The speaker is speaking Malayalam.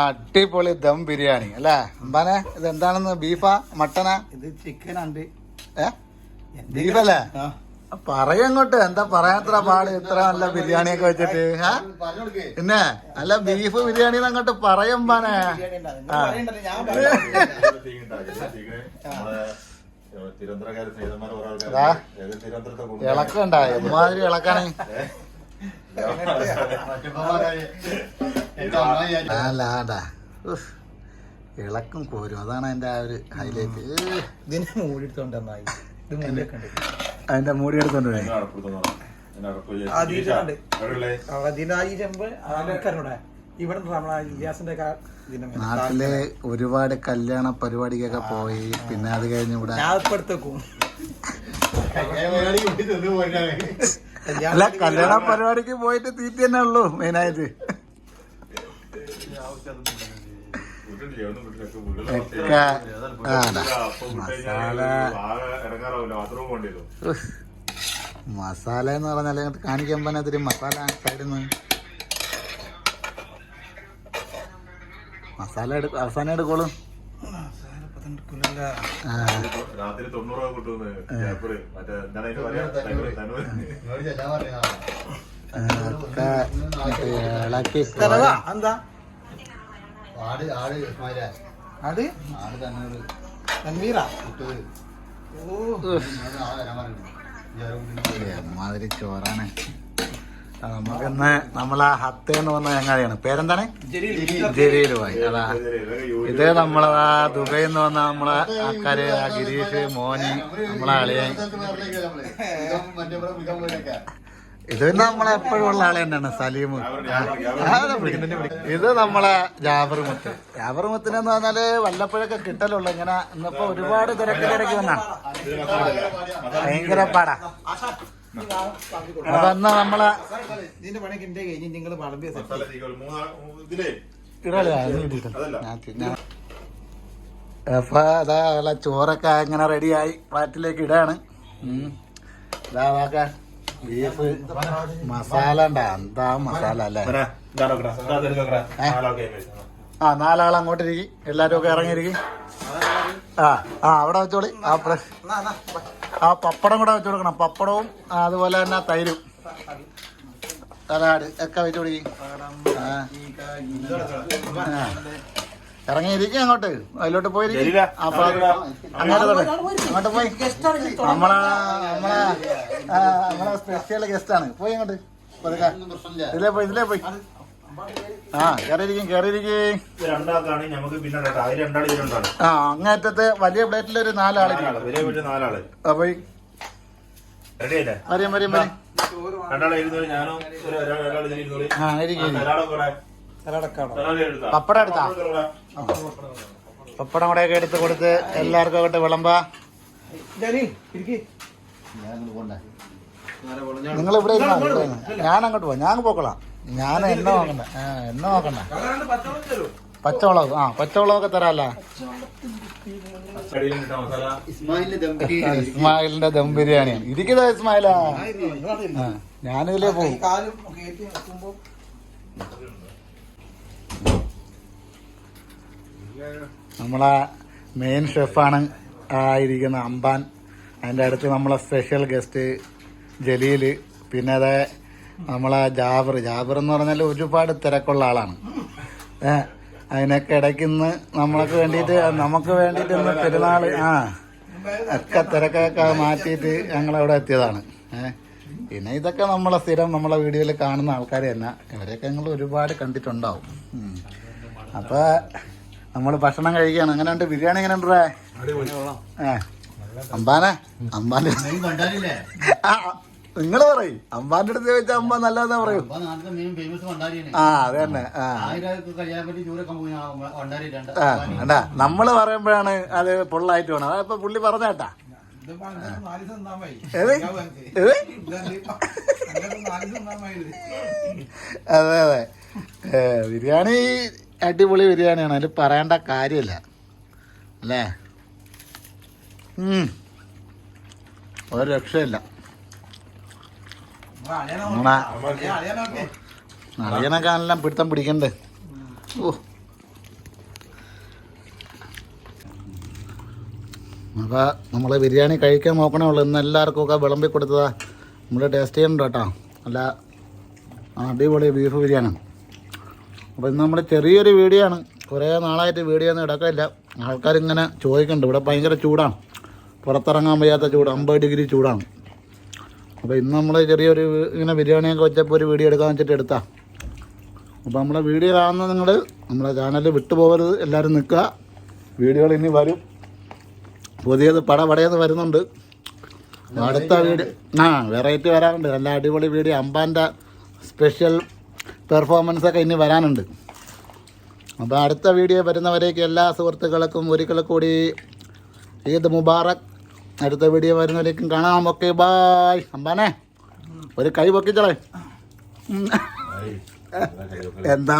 അടിപൊളി ദം ബിരിയാണി അല്ലേ? അമ്പാനെ ഇത് എന്താണെന്ന്? ബീഫാ? മട്ടനാ? ഇത് ചിക്കൻ ഉണ്ട്. ഏ? ബീഫല്ലേ? പറയങ്ങോട്ട്. എന്താ പറയാത്ര പാട്? ഇത്ര നല്ല ബിരിയാണി ഒക്കെ വെച്ചിട്ട്? പിന്നെ നല്ല ബീഫ് ബിരിയാണി അങ്ങോട്ട് പറയുമ്പാനെ? ഇളക്കണ്ട എമ്മാതിരി ഇളക്കാണ്. ഇളക്കും കോരും. അതാണ് എന്റെ ആ ഒരു ഹൈലൈറ്റ് ഇതിനെ മൂടി എടുത്തോണ്ട് നന്നായി. ഇത് മൂടി ഉണ്ട് അതിന്റെ മൂടി എടുത്തോണ്ട് ഇവിടെ നാട്ടിൽ ഒരുപാട് കല്യാണ പരിപാടിക്കൊക്കെ പോയി. പിന്നെ അത് കഴിഞ്ഞ് ഇവിടെ അല്ല കല്യാണ പരിപാടിക്ക് പോയിട്ട് തീറ്റ തന്നെ ഉള്ളൂ മെയിനായിട്ട്? ഒക്കെ മസാല. മസാല എന്ന് പറഞ്ഞാൽ അങ്ങോട്ട് കാണിക്കാൻ പറ്റാത്തൊരു മസാല സൈഡിൽ നിന്ന് മസാല എടുക്ക അവസാനം എടുക്കോളൂ. രാത്രി തൊണ്ണൂറ് രൂപ കിട്ടുമെന്ന്. മറ്റേ എന്താണ് പറയാ? ഇളക്കി. എന്താ? ആട് ഇസ്മായിലേ. എമ്മാതിരി ചോറാണ്. നമുക്കിന്ന് നമ്മളെ ഹത്ത എന്ന് പറഞ്ഞ ചങ്ങാതിയാണ്. പേരെന്താണ്? ജലീൽ. ഭായി. അതാ. ഇത് നമ്മളെ ആ എന്ന് വന്ന നമ്മളെ ആൾക്കാര് ആ ഗിരീഷ് മോനി നമ്മളെ അളിയൻ. ഇത് നമ്മളെ എപ്പോഴും ഉള്ള ആളെ തന്നെയാണ് സലീം. ഇത് നമ്മളെ ജാബർ മുത്ത്. മുത്തിനെന്ന് പറഞ്ഞാൽ വല്ലപ്പോഴൊക്കെ കിട്ടലുള്ളൂ. ഇങ്ങനെ ഇന്നിപ്പോ ഒരുപാട് തിരക്ക് തിരക്ക് വന്നാണ് ഭയങ്കര പാടാ. അതെന്നാ നമ്മളെ. അപ്പൊ അതാ ചോറൊക്കെ ഇങ്ങനെ റെഡിയായി ഫ്ലാറ്റിലേക്ക് ഇടാണ്. ഇതാ നോക്ക ബീഫ് മസാല ഉണ്ടാ എന്താ മസാല അല്ലേ ആ നാലാൾ അങ്ങോട്ട് ഇരിക്കും എല്ലാരും ഒക്കെ ഇറങ്ങിയിരിക്കും. ആ ആ അവിടെ വെച്ചോളി. ആ ആ പപ്പടം കൂടെ വെച്ചു കൊടുക്കണം. പപ്പടവും അതുപോലെ തന്നെ തൈരും. സലാഡ് ഒക്കെ വെച്ചു കൊടുക്കും. ആ. ഇറങ്ങിയിരിക്കും അങ്ങോട്ട്. അതിലോട്ട് പോയിരിക്കും. അപ്പൊ അങ്ങോട്ട് തൊടേ. അങ്ങോട്ട് പോയി. നമ്മളെ നമ്മളെ നമ്മളെ സ്പെഷ്യൽ ഗസ്റ്റ് ആണ്. പോയി അങ്ങോട്ട്. ഇതിലേ പോയി ഇതിലേ പോയി. ആ കയറിയിരിക്കും കയറിയിരിക്കും ആ അങ്ങേറ്റത്തെ വലിയ പ്ലേറ്റിൽ ഒരു നാലാൾ. അപ്പൊ വരും വരും വരും. ആ ഇരിക്കും പപ്പടം എടുത്താ. പപ്പടം കൂടെ ഒക്കെ എടുത്ത് കൊടുത്ത് എല്ലാവർക്കും അങ്ങോട്ട് വിളമ്പാ. നിങ്ങൾ ഇവിടെ. ഞാൻ അങ്ങോട്ട് പോവാം. ഞാൻ പോക്കളാം. ഞാൻ എണ്ണ നോക്കണ്ട ആ എണ്ണ നോക്കണ്ട പച്ചവളവ് ആ പച്ചവളവൊക്കെ തരാല്ല ഇസ്മായിലിന്റെ ദം ബിരിയാണി. ഇരിക്കതാ ഇസ്മായിലാ? ഞാനിതിലേ പോകും നമ്മളെ മെയിൻ ഷെഫാണ് ആയിരിക്കുന്ന അമ്പാൻ. അതിന്റെ അടുത്ത് നമ്മളെ സ്പെഷ്യൽ ഗസ്റ്റ് ജലീൽ പിന്നെ അതെ നമ്മളെ ജാബർ ജാബർ എന്ന് പറഞ്ഞാൽ ഒരുപാട് തിരക്കുള്ള ആളാണ്. അതിനൊക്കെ ഇടയ്ക്ക് ഇന്ന് നമ്മൾക്ക് വേണ്ടിയിട്ട് നമുക്ക് വേണ്ടിയിട്ട് ഇന്ന് പെരുന്നാൾ ആ ഒക്കെ തിരക്കൊക്കെ മാറ്റിയിട്ട് ഞങ്ങളവിടെ എത്തിയതാണ്. പിന്നെ ഇതൊക്കെ നമ്മളെ സ്ഥിരം നമ്മളെ വീഡിയോയിൽ കാണുന്ന ആൾക്കാർ തന്നെ. ഇവരെയൊക്കെ ഞങ്ങൾ ഒരുപാട് കണ്ടിട്ടുണ്ടാവും. ഉം. നമ്മൾ ഭക്ഷണം കഴിക്കുകയാണ് അങ്ങനെ ഉണ്ട്? ബിരിയാണി എങ്ങനെ ഉണ്ടേ ഏ അമ്പാനെ? അമ്പാന്റെ നിങ്ങൾ പറയും. അമ്പാന്റെ അടുത്ത് ചോദിച്ചാൽ അമ്മ നല്ലതെന്നാ പറയൂ. ആ അത് തന്നെ. ആ. നമ്മൾ പറയുമ്പോഴാണ് അത് പൊള്ളായിട്ട് വേണം. അതിപ്പോ പുള്ളി പറഞ്ഞേട്ടാ. അതെ അതെ. ബിരിയാണി അടിപൊളി ബിരിയാണിയാണ് അതിൽ പറയേണ്ട കാര്യമില്ല. അല്ലേ. ഒരു രക്ഷയില്ല. അറിയണൊക്കെ എല്ലാം പിടുത്തം പിടിക്കണ്ടേ. ഓ. അപ്പോൾ നമ്മൾ ബിരിയാണി കഴിക്കാൻ നോക്കണേ ഉള്ളൂ. ഇന്ന് എല്ലാവർക്കും ഒക്കെ വിളമ്പി കൊടുത്തതാ. നമ്മൾ ടേസ്റ്റ് ചെയ്യണ്ടോ കേട്ടോ. അല്ല അടിപൊളി ബീഫ് ബിരിയാണി. അപ്പോൾ ഇന്ന് നമ്മൾ ചെറിയൊരു വീഡിയോ ആണ് കുറേ നാളായിട്ട് വീഡിയോ ഒന്നും ഇടക്കില്ല ആൾക്കാരിങ്ങനെ ചോദിക്കുന്നുണ്ട് ഇവിടെ ഭയങ്കര ചൂടാണ്. പുറത്തിറങ്ങാൻ വയ്യാത്ത ചൂട്. അമ്പത് ഡിഗ്രി ചൂടാണ്. അപ്പോൾ ഇന്ന് നമ്മൾ ചെറിയൊരു ഇങ്ങനെ ബിരിയാണിയൊക്കെ വെച്ചപ്പോൾ ഒരു വീഡിയോ എടുക്കാൻ വെച്ചിട്ട് എടുത്താൽ അപ്പോൾ നമ്മളെ വീഡിയോ കാണുന്ന നിങ്ങൾ നമ്മളെ ചാനൽ വിട്ടുപോകരുത്. എല്ലാവരും നിൽക്കുക. വീഡിയോകൾ ഇനി വരും. പുതിയത് പട പടയെന്ന് വരുന്നുണ്ട്. അടുത്ത വീഡിയോ ആ വെറൈറ്റി വരാറുണ്ട്. നല്ല അടിപൊളി വീഡിയോ. അമ്പാന്റെ സ്പെഷ്യൽ പെർഫോമൻസ് ഒക്കെ ഇനി വരാനുണ്ട്. അപ്പോൾ അടുത്ത വീഡിയോ വരുന്നവരേക്ക് എല്ലാ സുഹൃത്തുക്കൾക്കും ഒരിക്കൽ കൂടി ഈദ് മുബാറക്. അടുത്ത വീഡിയോ വരുന്നവരേക്കും കാണാം. ഓക്കെ ബായ് അമ്പാനെ ഒരു കൈ പൊക്കിച്ചളേ. എന്താ